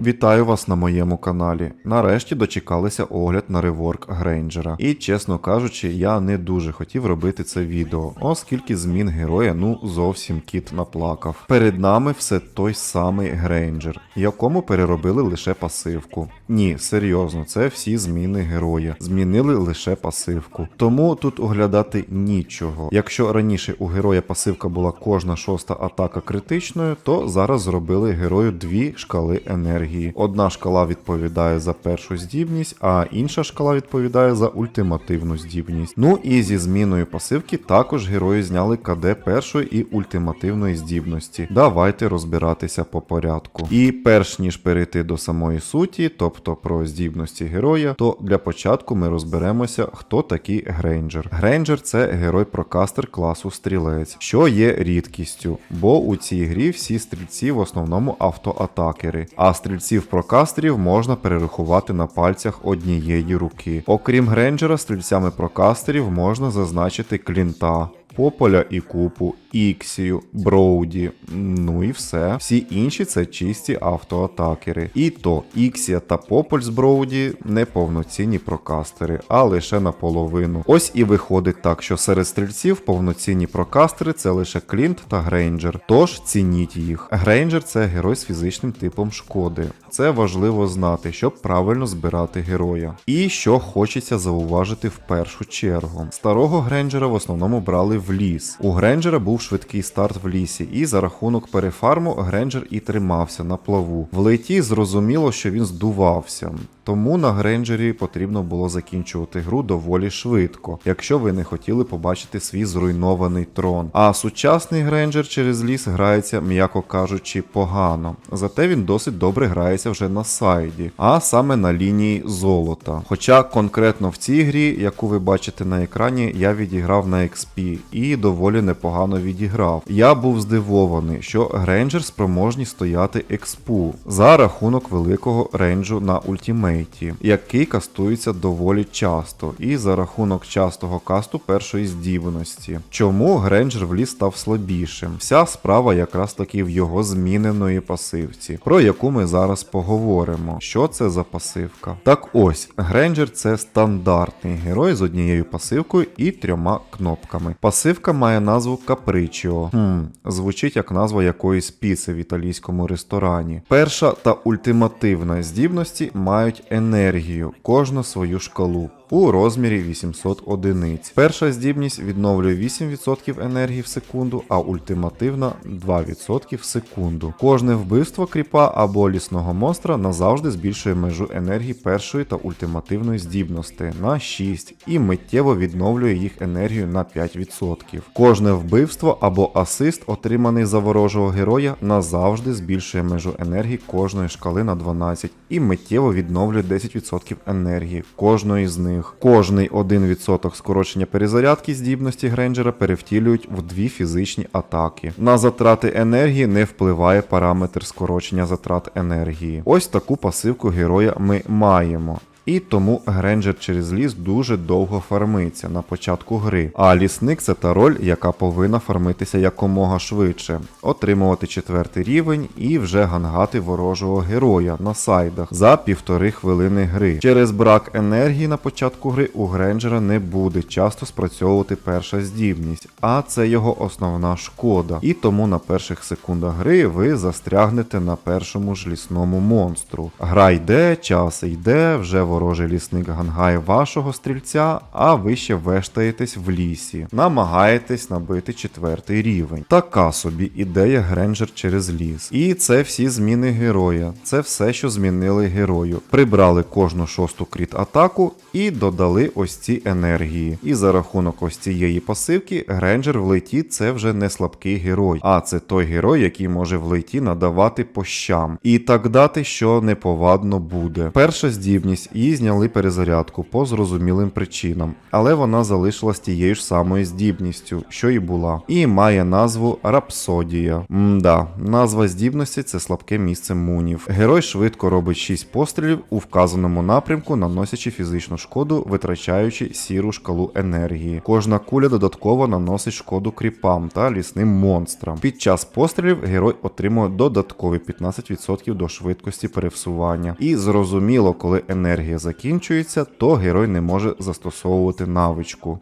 Вітаю вас на моєму каналі. Нарешті дочекалися огляд на реворк Грейнджера. І чесно кажучи, я не дуже хотів робити це відео, оскільки змін героя ну зовсім кіт наплакав. Перед нами все той самий Грейнджер, якому переробили лише пасивку. Ні, серйозно, це всі зміни героя. Змінили лише пасивку. Тому тут оглядати нічого. Якщо раніше у героя пасивка була кожна шоста атака критичною, то зараз зробили герою дві шкали енергії. Одна шкала відповідає за першу здібність, а інша шкала відповідає за ультимативну здібність. Ну і зі зміною пасивки також герої зняли КД першої і ультимативної здібності. Давайте розбиратися по порядку. І перш ніж перейти до самої суті, тобто про здібності героя, то для початку ми розберемося, хто такий Грейнджер. Грейнджер це герой-прокастер класу стрілець, що є рідкістю, бо у цій грі всі стрільці в основному автоатакери, а стрільців-прокастерів можна перерахувати на пальцях однієї руки. Окрім Гренджера, стрільцями-прокастерів можна зазначити Клінта. Пополя і купу, Іксію, Броуді, ну і все. Всі інші це чисті автоатакери. І то Іксія та Пополь з Броуді не повноцінні прокастери, а лише наполовину. Ось і виходить так, що серед стрільців повноцінні прокастери це лише Клінт та Грейнджер. Тож цініть їх. Грейнджер це герой з фізичним типом шкоди. Це важливо знати, щоб правильно збирати героя. І що хочеться зауважити в першу чергу. Старого Грейнджера в основному брали в ліс. У Грейнджера був швидкий старт в лісі, і за рахунок перефарму Грейнджер і тримався на плаву. В леті зрозуміло, що він здувався. Тому на Грейнджері потрібно було закінчувати гру доволі швидко, якщо ви не хотіли побачити свій зруйнований трон. А сучасний Грейнджер через ліс грається, м'яко кажучи, погано. Зате він досить добре грається вже на сайді, а саме на лінії золота. Хоча конкретно в цій грі, яку ви бачите на екрані, я відіграв на XP і доволі непогано відіграв. Я був здивований, що Грейнджер спроможні стояти експу за рахунок великого рейнджу на ультімейті, який кастується доволі часто, і за рахунок частого касту першої здібності. Чому Грейнджер в ліс став слабішим? Вся справа якраз таки в його зміненої пасивці, про яку ми зараз поговоримо. Що це за пасивка? Так ось, Грейнджер це стандартний герой з однією пасивкою і трьома кнопками. Пасивка має назву Капричіо. Хм, звучить як назва якоїсь піци в італійському ресторані. Перша та ультимативна здібності мають енергію, кожну свою шкалу. У розмірі 800 одиниць. Перша здібність відновлює 8% енергії в секунду, а ультимативна 2% в секунду. Кожне вбивство кріпа або лісного монстра назавжди збільшує межу енергії першої та ультимативної здібності на 6 і миттєво відновлює їх енергію на 5%. Кожне вбивство або асист, отриманий за ворожого героя, назавжди збільшує межу енергії кожної шкали на 12 і миттєво відновлює 10% енергії кожної з них. Кожний 1% скорочення перезарядки здібності Грейнджера перевтілюють в дві фізичні атаки. На затрати енергії не впливає параметр скорочення затрат енергії. Ось таку пасивку героя ми маємо. І тому Гренджер через ліс дуже довго фармиться на початку гри. А лісник це та роль, яка повинна фармитися якомога швидше, отримувати четвертий рівень і вже гангати ворожого героя на сайдах за півтори хвилини гри. Через брак енергії на початку гри у Гренджера не буде часто спрацьовувати перша здібність, а це його основна шкода. І тому на перших секундах гри ви застрягнете на першому ж лісному монстру. Гра йде, час йде, вже ворожий лісник гангає вашого стрільця, а ви ще вештаєтесь в лісі, намагаєтесь набити четвертий рівень. Така собі ідея Гренджер через ліс. І це всі зміни героя. Це все, що змінили герою. Прибрали кожну шосту кріт атаку і додали ось ці енергії. І за рахунок ось цієї пасивки Гренджер в лейті це вже не слабкий герой, а це той герой, який може в надавати по щам. І так дати, що неповадно буде. Перша здібність і Їй зняли перезарядку по зрозумілим причинам, але вона залишилась тією ж самою здібністю, що і була, і має назву Рапсодія. Мда, назва здібності це слабке місце мунів. Герой швидко робить 6 пострілів у вказаному напрямку, наносячи фізичну шкоду, витрачаючи сіру шкалу енергії. Кожна куля додатково наносить шкоду кріпам та лісним монстрам. Під час пострілів герой отримує додаткові 15% до швидкості пересування. І зрозуміло, коли енергія закінчується, то герой не може застосовувати навичку.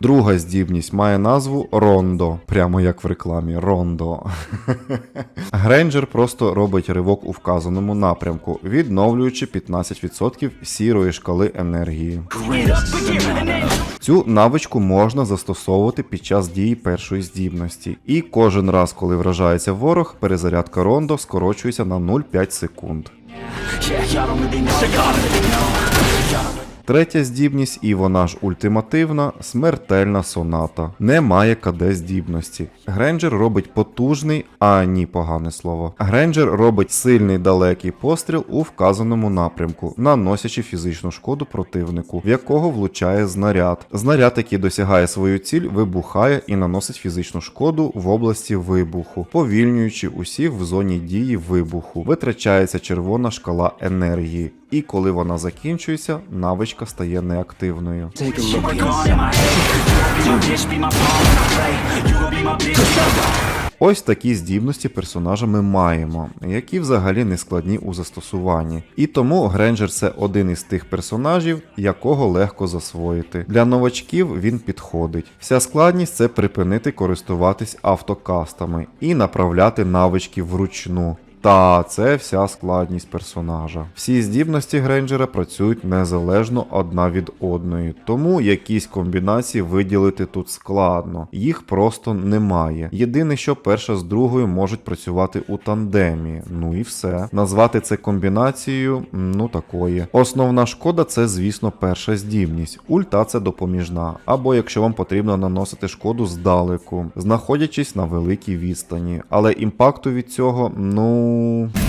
Друга здібність має назву Рондо, прямо як в рекламі Рондо. Грейнджер просто робить ривок у вказаному напрямку, відновлюючи 15% сірої шкали енергії. Цю навичку можна застосовувати під час дії першої здібності, і кожен раз, коли вражається ворог, перезарядка Рондо скорочується на 0,5 секунд. Третя здібність, і вона ж ультимативна, смертельна соната. Немає КД здібності. Гренджер робить потужний, а ні, погане слово. Гренджер робить сильний далекий постріл у вказаному напрямку, наносячи фізичну шкоду противнику, в якого влучає знаряд. Знаряд, який досягає свою ціль, вибухає і наносить фізичну шкоду в області вибуху, повільнюючи усіх в зоні дії вибуху. Витрачається червона шкала енергії. І коли вона закінчується, навичка стає неактивною. Ось такі здібності персонажа ми маємо, які взагалі не складні у застосуванні. І тому Гренджер це один із тих персонажів, якого легко засвоїти. Для новачків він підходить. Вся складність це припинити користуватись автокастами і направляти навички вручну. Та це вся складність персонажа. Всі здібності Грейнджера працюють незалежно одна від одної, тому якісь комбінації виділити тут складно, їх просто немає. Єдине, що перша з другою можуть працювати у тандемі. Ну і все. Назвати це комбінацією, ну такої. Основна шкода це, звісно, перша здібність. Ульта це допоміжна, або якщо вам потрібно наносити шкоду здалеку, знаходячись на великій відстані. Але імпакту від цього, ну. Tchau.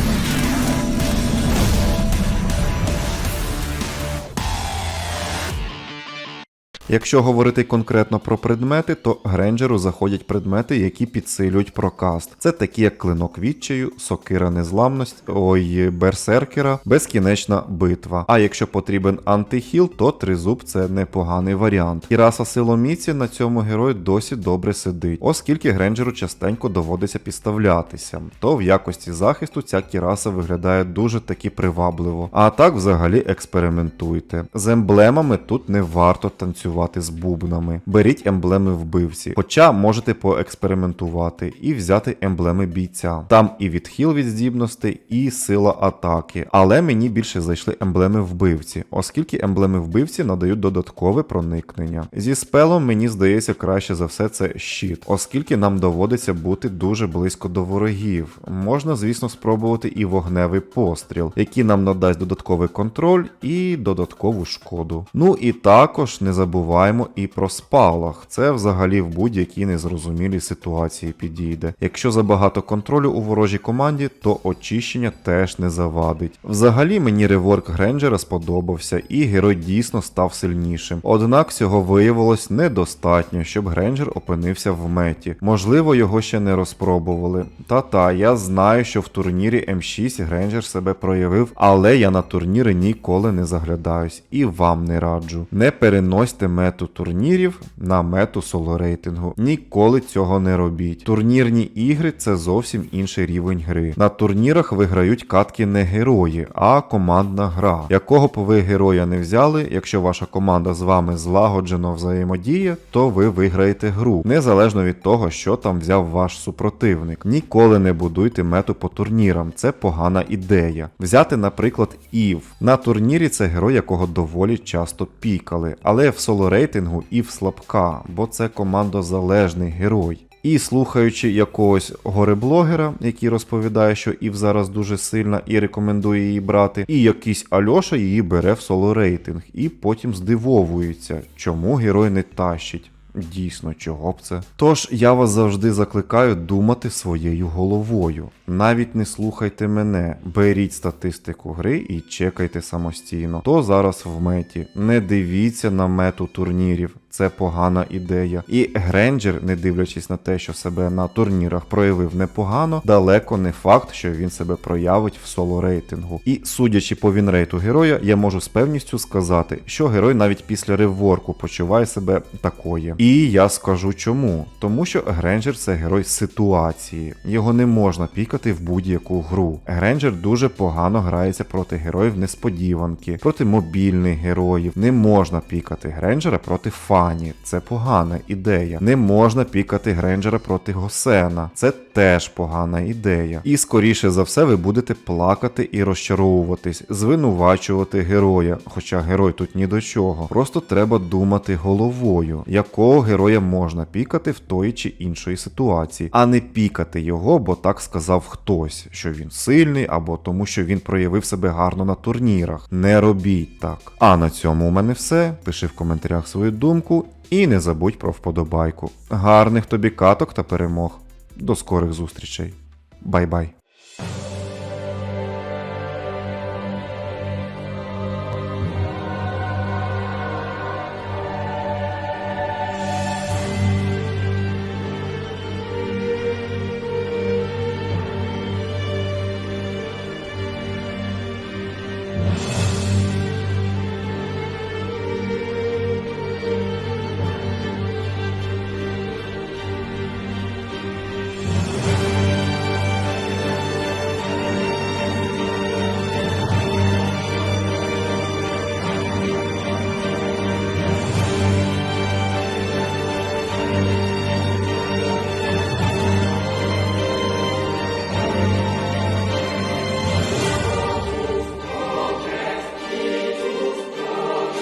Якщо говорити конкретно про предмети, то Гренджеру заходять предмети, які підсилюють прокаст. Це такі як клинок відчаю, сокира незламності, ой, берсеркера, безкінечна битва. А якщо потрібен антихіл, то тризуб це непоганий варіант. Кіраса силоміці на цьому герою досі добре сидить, оскільки Гренджеру частенько доводиться підставлятися. То в якості захисту ця кіраса виглядає дуже таки привабливо. А так взагалі експериментуйте. З емблемами тут не варто танцювати з бубнами. Беріть емблеми вбивці. Хоча можете поекспериментувати і взяти емблеми бійця. Там і відхил від здібностей, і сила атаки. Але мені більше зайшли емблеми вбивці, оскільки емблеми вбивці надають додаткове проникнення. Зі спелом мені здається краще за все це щит, оскільки нам доводиться бути дуже близько до ворогів. Можна, звісно, спробувати і вогневий постріл, який нам надасть додатковий контроль і додаткову шкоду. Ну і також не забуваємо і про спалах. Це взагалі в будь-якій незрозумілій ситуації підійде. Якщо забагато контролю у ворожій команді, то очищення теж не завадить. Взагалі мені реворк Гренджера сподобався, і герой дійсно став сильнішим. Однак цього виявилось недостатньо, щоб Гренджер опинився в меті. Можливо, його ще не розпробували. Та-та, я знаю, що в турнірі М6 Гренджер себе проявив, але я на турніри ніколи не заглядаюсь і вам не раджу. Не переносьте мету турнірів на мету соло рейтингу. Ніколи цього не робіть. Турнірні ігри це зовсім інший рівень гри. На турнірах виграють катки не герої, а командна гра. Якого б ви героя не взяли, якщо ваша команда з вами злагоджено взаємодіє, то ви виграєте гру, незалежно від того, що там взяв ваш супротивник. Ніколи не будуйте мету по турнірам, це погана ідея. Взяти, наприклад, Ів. На турнірі це герой, якого доволі часто пікали, але в соло рейтингу Ів слабка, бо це командозалежний герой. І слухаючи якогось гореблогера, який розповідає, що Ів зараз дуже сильна і рекомендує її брати, і якийсь Альоша її бере в соло рейтинг, і потім здивовується, чому герой не тащить. Дійсно, чого б це? Тож я вас завжди закликаю думати своєю головою. Навіть не слухайте мене, беріть статистику гри і чекайте самостійно. То зараз в меті. Не дивіться на мету турнірів. Це погана ідея. І Гренджер, не дивлячись на те, що себе на турнірах проявив непогано, далеко не факт, що він себе проявить в соло рейтингу. І судячи по вінрейту героя, я можу з певністю сказати, що герой навіть після реворку почуває себе такої. І я скажу чому. Тому що Гренджер це герой ситуації. Його не можна пікати в будь-яку гру. Гренджер дуже погано грається проти героїв несподіванки, проти мобільних героїв. Не можна пікати Гренджера проти Фані. Це погана ідея. Не можна пікати Гренджера проти Госена. Це теж погана ідея. І скоріше за все ви будете плакати і розчаровуватись, звинувачувати героя. Хоча герой тут ні до чого. Просто треба думати головою, якого героя можна пікати в тої чи іншої ситуації, а не пікати його, бо так сказав хтось, що він сильний, або тому, що він проявив себе гарно на турнірах. Не робіть так. А на цьому у мене все. Пиши в коментарях свою думку і не забудь про вподобайку. Гарних тобі каток та перемог. До скорих зустрічей. Бай-бай.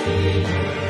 Senhor.